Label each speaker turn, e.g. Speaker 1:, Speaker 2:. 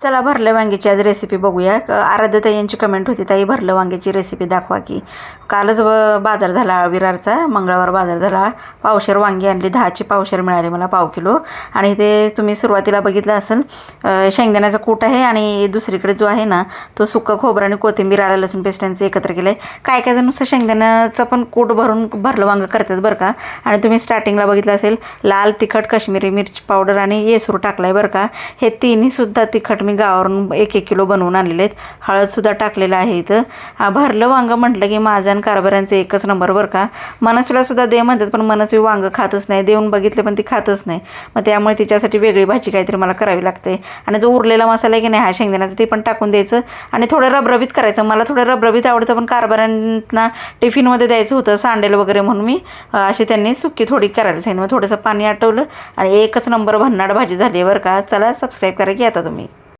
Speaker 1: चला भरलं वांग्याची आज रेसिपी बघूया. आराध्यताई यांची कमेंट होती ताई भरलं वांग्याची रेसिपी दाखवा की. कालच बाजार झाला विरारचा मंगळवार बाजार झाला. पावशेर वांगी आणली दहाची पावशेर मिळाली मला पाव किलो. आणि ते तुम्ही सुरुवातीला बघितलं असेल शेंगदाण्याचा कूट आहे आणि दुसरीकडे जो आहे ना तो सुकं खोबरं आणि कोथिंबीर आलं लसूण पेस्ट यांचं एकत्र केलं आहे काय काय जण नुसतं शेंगदाण्याचं पण कूट भरून भरलं वांगं करतात बरं का. आणि तुम्ही स्टार्टिंगला बघितलं असेल लाल तिखट काश्मीरी मिरची पावडर आणि येसूर टाकला आहे बरं का. हे तिन्हीसुद्धा तिखट मी गावावरून एक एक किलो बनवून आणलेले आहेत. हळदसुद्धा टाकलेलं आहे इथं. भरलं वांगं म्हटलं की माझं आणि कारभाऱ्यांचं एकच नंबर बरं का. मनस्वीलासुद्धा दे म्हणतात पण मनस्वी वांगं खातच नाही. देऊन बघितले पण ती खातच नाही. मग त्यामुळे तिच्यासाठी वेगळी भाजी काहीतरी मला करावी लागते. आणि जो उरलेला मसाला आहे की नाही हा शेंगदाण्याचा ते पण टाकून द्यायचं. आणि थोडं रबरबीत करायचं. मला थोडं रबरबीत आवडतं पण कारभाऱ्यांना टिफिनमध्ये द्यायचं होतं सांडेल वगैरे म्हणून मी. अशी त्यांनी सुक्की थोडी करायला सांगितलं. मग थोडंसं पाणी आटवलं आणि एकच नंबर भन्नाड भाजी झाली आहे बरं का. चला सबस्क्राईब करा की आता तुम्ही.